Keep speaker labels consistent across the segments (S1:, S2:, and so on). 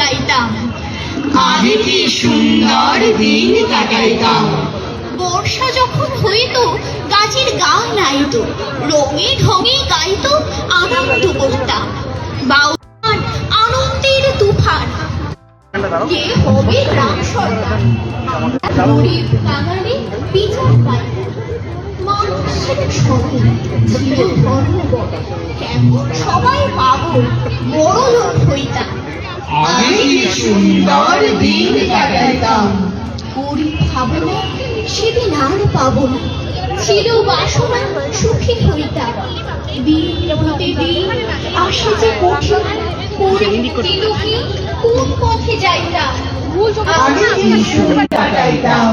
S1: গাইতাম।
S2: কি সুন্দর দিন কাটাইতাম।
S1: বর্ষা যখন হইত, গাছের গান আইত রঙে ঢঙে গাইত, আনন্দ করতাম। বাউল আনন্দের তুফান। কে হবে গ্রাম সরকার গরিব বাঙালি বিচার পাই মানুষের সবাই পাগল বড় লোক হইতাম।
S2: আগে কি সুন্দর দিন কাটাইতাম?
S1: গরিব ভাবনা সেদিন আর পাবো না। ছিল বাসনা সুখী হইতাম। দিন প্রতিদিন আসে যে কঠিন কোন পথে যাইতাম?
S2: আগে কি সুন্দর কাটাইতাম?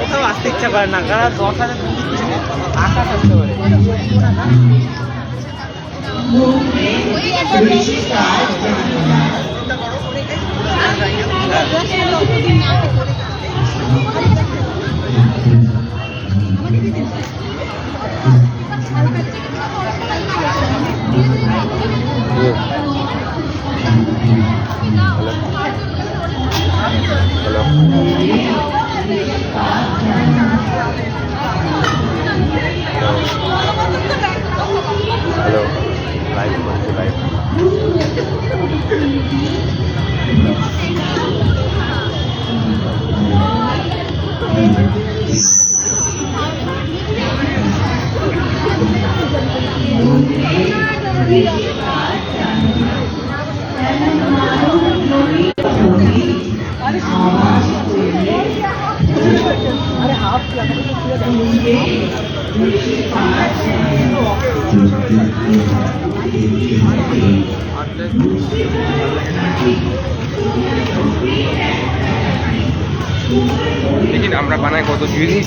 S3: কোথাও আসতে ইচ্ছা করে না কারণ দশ আসতে পারে
S2: বেশি
S4: দেখি না, আমরা বানাই কত জিনিস।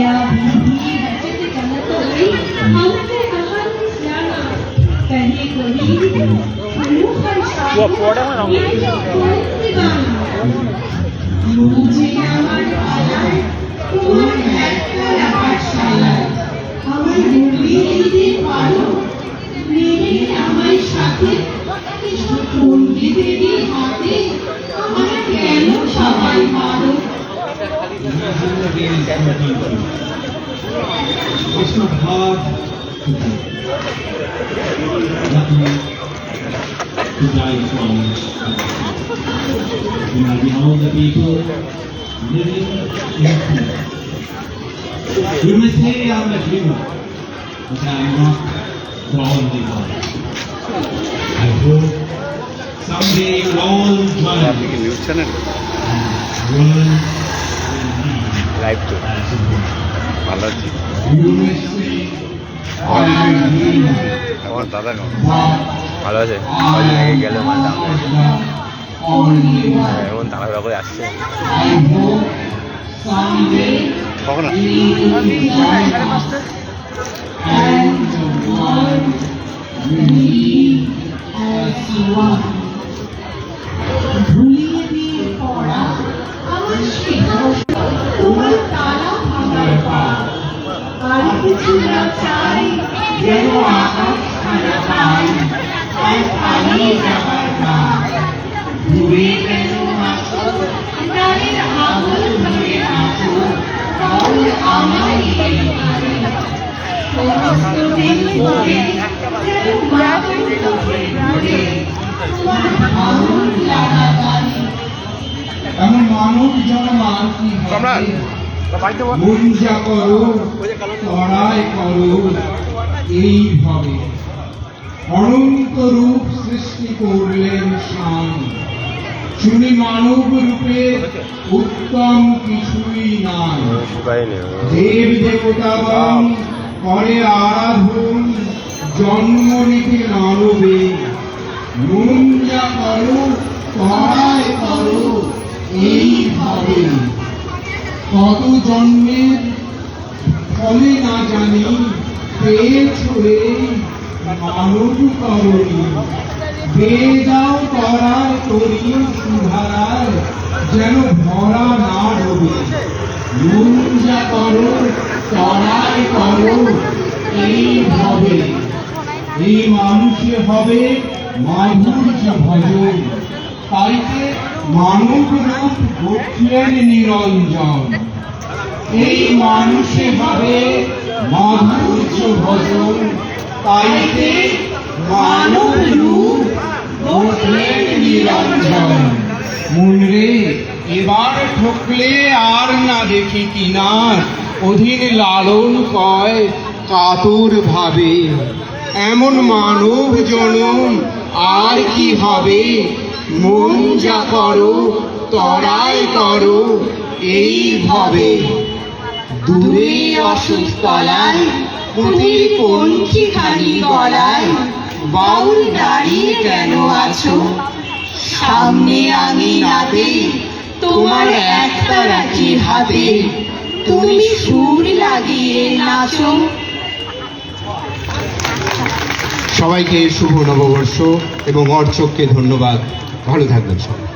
S5: या भी बचत जगत हुई हमसे कहानी सियाना कहे कोई मुंह पर
S3: वो पौड़े में रहो।
S5: ये जो कौन दीवाना मुझे আমার পালায় তোমার একটার পাঠশালায় আমার মুরলি দিতে পারো মেরে আমার সাথে কিছু পণ্ডিতেরই হাতে
S6: It's not hard to do. Nothing to die from. We are the older people living in peace. You may say I'm a dreamer, but I'm not the only one. I hope someday you'll all join
S7: আপনি কি
S6: me
S7: news channel
S6: and world will be
S7: সাহেব তো ভালো আছি। আমার দাদা কেমন ভালো আছে? কদিন আগে গেল মালটা এখন দাদা রকমই আসছে। কখন আসছে?
S6: You will be joined and the world will be as one.
S4: ভুলিয়ে দিয়ে পড়া আমার শেখা তোমার তালা ভাঙার পা আর কিছু না চাই
S2: যেন আকাশ খানা পাই আর
S7: এমন মানব জন্ম আর কি হবে? করো তরাই করো এইভাবে। অনন্ত রূপ সৃষ্টি করলেন শান শুনি মানব রূপে উত্তম কিছুই নাই। দেব দেবতাগণ করে আরাধন জন্ম নিতে মানবে। মন যা করো তরাই করো। এইভাবে কত জন্মের ফলে না জানি পেয়েছ এই মানব করণী পেয়ে যাও করি সুধারায় যেন ভরা না ডোবে মন যা করো তরাই করো এইভাবে এই মানুষে হবে মাধুর্য ভজন তাইতে মানব রূপ গঠিলেন নিরঞ্জন। এই মানুষে হবে মাধুর্য ভজন, তাইতে মানব রূপ গঠলেন নিরঞ্জন। মনরে এবার ঠকলে আর না দেখি কিনার অধীন লালন কয় কাতর ভাবে। এমন মানব জনম আর কি হবে? মন যা করো, তরাই করো, এইভাবে।
S2: দূরে অসুখ তলায় পুঁথির পঙ্খী খানি গলায়, বাউল দাঁড়িয়ে কেন আছো? সামনে আমি নাতে, তোমার একটা রাখি হাতে। তুমি সুর লাগিয়ে নাচো।
S7: সবাইকে শুভ নববর্ষ এবং অর্চককে ধন্যবাদ। ভালো থাকবেন সবাই।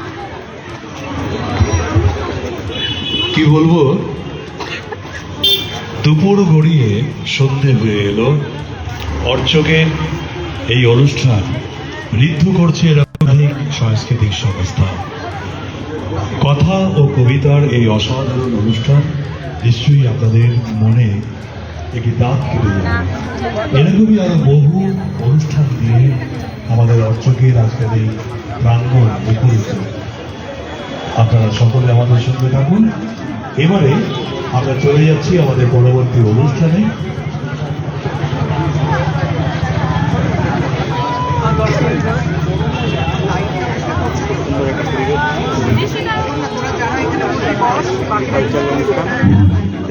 S8: কি বলব? দুপুর গড়িয়ে সন্ধে হয়ে এলো। অর্চকের এই অনুষ্ঠান ঋদ্ধ করছে একাধিক সাংস্কৃতিক সংস্থা। কথা ও কবিতার এই অসাধারণ অনুষ্ঠান নিশ্চয়ই আপনাদের মনে একটি দাগ কেটে যাবে। এরকমই আরও বহু অনুষ্ঠান দিয়ে আমাদের অর্চকের আজকের এই প্রাঙ্গণ মুখরিত আপনারা সকলে আমাদের সঙ্গে থাকুন। এবারে আমরা চলে যাচ্ছি আমাদের পরবর্তী অনুষ্ঠানে।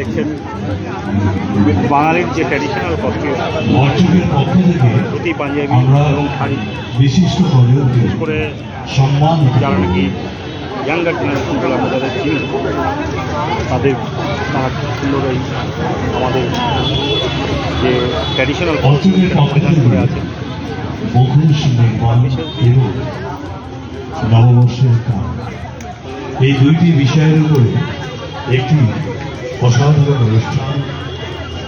S9: দেখছেন বাঙালির যে ট্র্যাডিশনাল কস্টিউম ধুতি পাঞ্জাবি এবং শাড়ি।
S8: বিশিষ্ট কবিদের
S9: করে
S8: সম্মান
S9: যারা নাকি ইয়াঙ্গার জেনারেশনগুলো আমরা যাদের চিনি তাদের তারা সুন্দর এই আমাদের যে ট্র্যাডিশনাল
S8: পক্ষ
S9: করে আছে।
S8: নববর্ষের কাজ। এই দুইটি বিষয়ের উপরে একটি অসাধারণ অনুষ্ঠান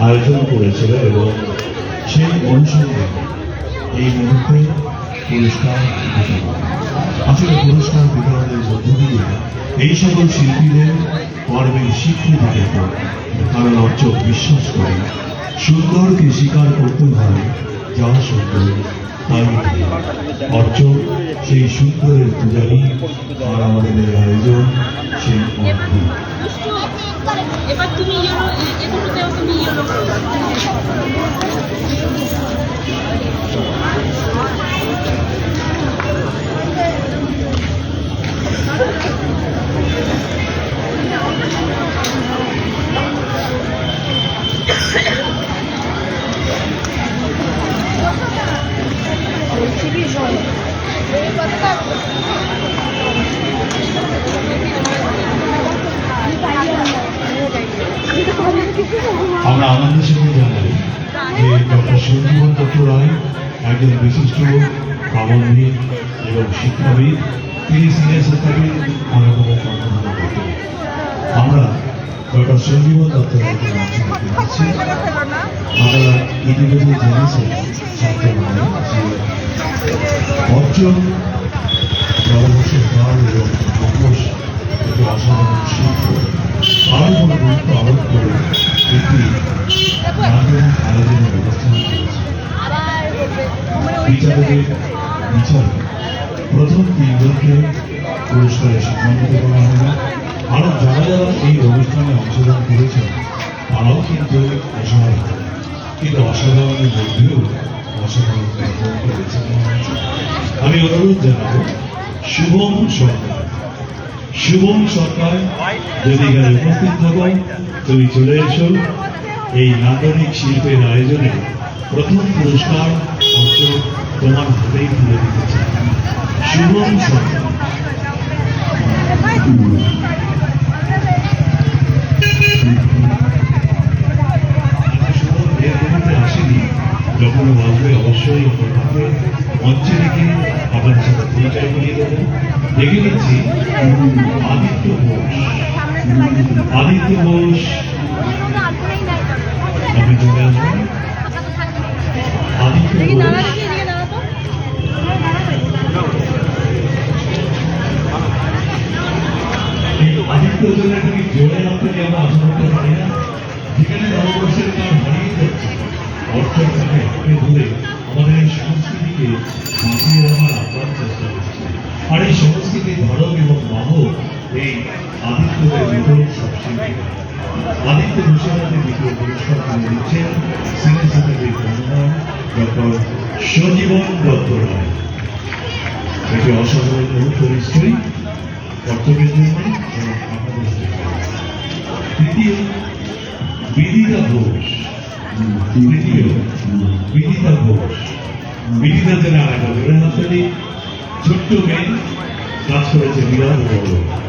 S8: আয়োজন করেছিল এবং সেই অনুসঙ্গে এই মুহূর্তে পুরস্কার আসলে পুরস্কার বিতরণের মধ্য দিয়ে এই সকল শিল্পীদের কর্মের স্বীকৃতি পেত। কারণ অর্চক বিশ্বাস করে সুন্দরকে স্বীকার করতে হয় যা সুন্দর, তাই। অর্চক সেই সুন্দরের পূজারী আর আমাদের আয়োজন সেই অদ্ভুত।
S10: এবার তুমি ইয়েলো এগুলোতেও তুমি ইয়েলো
S8: আমরা আনন্দের সঙ্গে জানাই যে ডক্টর সঞ্জীবন দত্ত রায় একজন বিশিষ্ট কামনবিদ এবং শিক্ষাবিদ। তিনি সিনিয়র থেকে আলাদা কর্মধারা করতেন আমরা ডক্টর সঞ্জীবন একটি মঞ্চ দেখতে পাচ্ছি ইতিমধ্যে যে অর্জন নববর্ষের গুরুত্ব আরোপ করে একটি বিচারকের বিচার প্রথম পুরস্কারে সম্মানিত করা হবে আরও যারা যারা এই অনুষ্ঠানে অংশগ্রহণ করেছেন তারাও কিন্তু অসাধারণ কিন্তু অসাধারণের মধ্যেও অসাধারণ। আমি অনুরোধ জানাব শুভম সরকার শুভম সরকার যদি এখানে উপস্থিত থাকো তুমি চলে এসো এই নান্দনিক শিল্পের আয়োজনে প্রথম পুরস্কার অর্জন তোমার হাতেই তুলে দিতে চাই যখন আসবে অবশ্যই তাকে মঞ্চে রেখে আপনার সাথে পরিচয় করিয়ে দেখে নিচ্ছি, আদিত্য ঘোষ। আদিত্য ঘোষ আপনি চলে আসবেন আদিত্য ঘোষ এই আদিত্য জন্য তুমি জোরে আপনাকে আমরা আশা করতে পারি না যেখানে নববর্ষের অর্থের এই সংস্কৃতিকে বাঁচিয়ে রাখার আপ্রাণ চেষ্টা করছে আর এই সংস্কৃতির ধারক এবং বাহক এই আদিত্যদের নতুন সবশিল্পী আদিত্য ঘোষের দ্বিতীয় পুরস্কার তুলে দিচ্ছেন সিনে সাথীদের কর্ণধার ডক্টর সজীবন দত্ত রায় এটি অসাধারণ মুহূর্ত নিশ্চয়ই কর্তব্যের জন্য এবং জন্য তৃতীয় বিদিতা ঘোষ তৃতীয়, বিদিতা ঘোষ। বিদিতা জন্য আলাদা ধরে হাততালি ছোট্ট মেয়ে কাজ করেছে বিরাট বড়।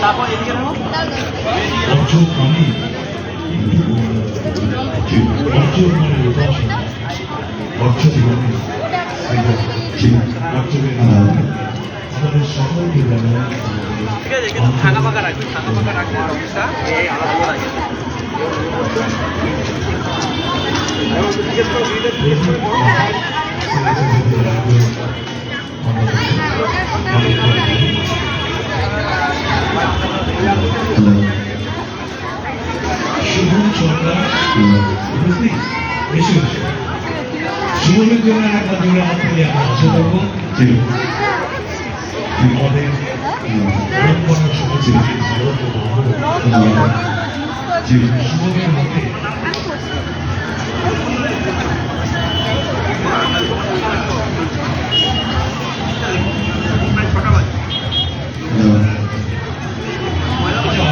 S5: তারপর এদিকে রাখো
S8: অর্জন মানে অর্জন মানে আমাদের সকলকে জানাই
S5: ঠিক আছে কিন্তু ফাঁকা ফাঁকা রাখবি ফাঁকা ফাঁকা রাখলে রমেশটা এই আলাদা লাগে
S8: শুভম সরকার এসো শুভমের জন্য একটা জোরে হাত তুলে আমরা আশা করব আমাদের পরম্পরা সংস্কৃতির ভারত যে হাতে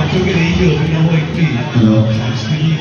S8: আচ্ছা, এই যে অভিনব একটি সাংস্কৃতিক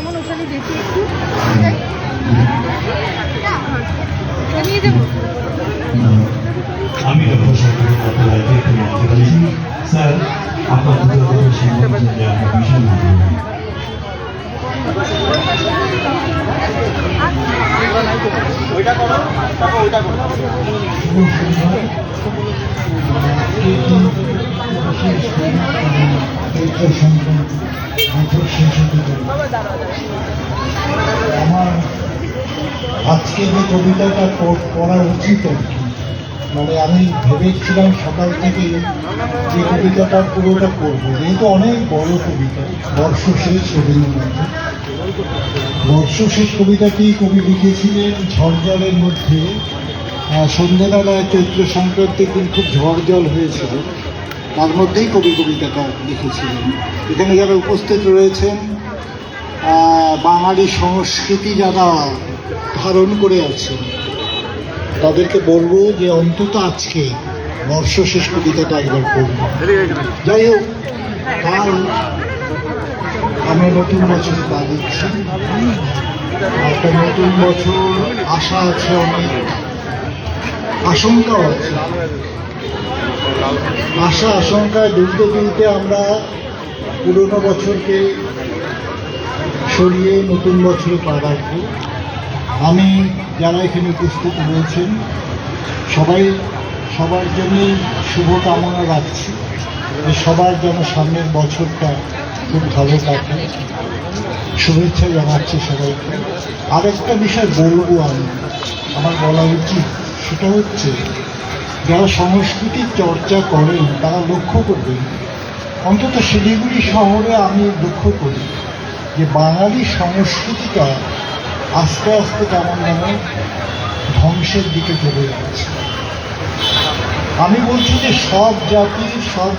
S10: আমি
S8: ডক্টর সরকারের একটু স্যার আপনার দুটো কথা ভীষণ
S5: ওইটা করো তারপর ওইটা করো।
S11: আমার আজকে যে কবিতাটা পড়া উচিত আর কি মানে আমি ভেবেছিলাম সকাল থেকে যে কবিতাটা পুরোটা করব যেহেতু অনেক বড় কবিতা। বর্ষ শেষ রবীন্দ্রনাথের বর্ষ শেষ কবিতাটি কবি লিখেছিলেন ঝড় জলের মধ্যে সন্ধ্যাবেলায় চৈত্র সংক্রান্তির দিন খুব ঝড় জল হয়েছিল। তার মধ্যেই কবি কবিতাটা লিখেছিলেন। এখানে যারা উপস্থিত রয়েছেন বাঙালি সংস্কৃতি যারা ধারণ করে আছেন, তাদেরকে বলব যে অন্তত আজকে বর্ষ শেষ কবিতাটা একবার পড়ব যাই হোক, কাল আমরা নতুন বছর পা দিচ্ছি একটা নতুন বছর আশা আছে, অনেক আশঙ্কাও আছে। আশা, আশঙ্কায় দুলতে দুলতে আমরা পুরনো বছরকে সরিয়ে নতুন বছরে পা রাখব। আমি যারা এখানে উপস্থিত রয়েছেন, সবাই, সবার জন্যই শুভকামনা রাখছি যে সবার যেন সামনের বছরটা খুব ভালো কাটে। শুভেচ্ছা জানাচ্ছি সবাইকে। আরেকটা বিষয় বলব আমি। আমার বলা উচিত সেটা হচ্ছে যারা সংস্কৃতির চর্চা করেন, তারা লক্ষ্য করবেন, অন্তত শিলিগুড়ি শহরে আমি লক্ষ্য করি যে বাঙালি সংস্কৃতিটা আস্তে আস্তে কেমন যেন ধ্বংসের দিকে চলে যাচ্ছে। আমি বলছি যে সব জাতির সব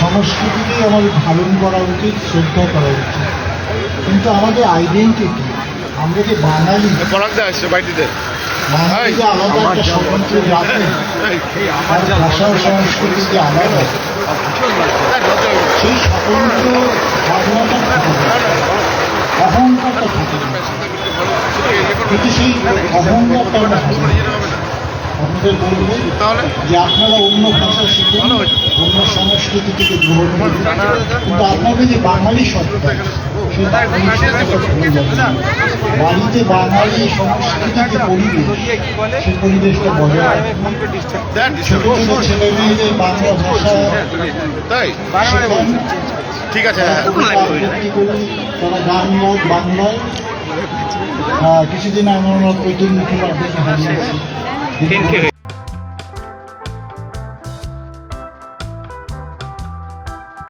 S11: সংস্কৃতিকেই আমাদের ধারণ করা উচিত, শ্রদ্ধা করা উচিত। কিন্তু আমাদের আইডেন্টিটি আমরা যে বাঙালি বাঙালি আলাদা একটা স্বতন্ত্র জাতি আর ভাষা সংস্কৃতি যে আলাদা সেই স্বতন্ত্র থাকে অহংকারটা থাকে কিন্তু সেই অহংকারটা। আপনাদের বলব যে আপনারা অন্য ভাষা শিখুন অন্য সংস্কৃতি থেকে গ্রহণ করুন কিন্তু আপনাদের যে বাঙালি সত্তা। বাড়িতে বাঙালি সংস্কৃতির যে পরিবেশ পরিবেশটা বজায় রাখুন। ছোট ছোট ছেলে মেয়েদের বাংলা ভাষা ঠিক আছে তারা গান বাংলায়। কিছুদিন আমার প্রতিদিন মুখোপাধ্যায়কে হারিয়েছি। Thank you.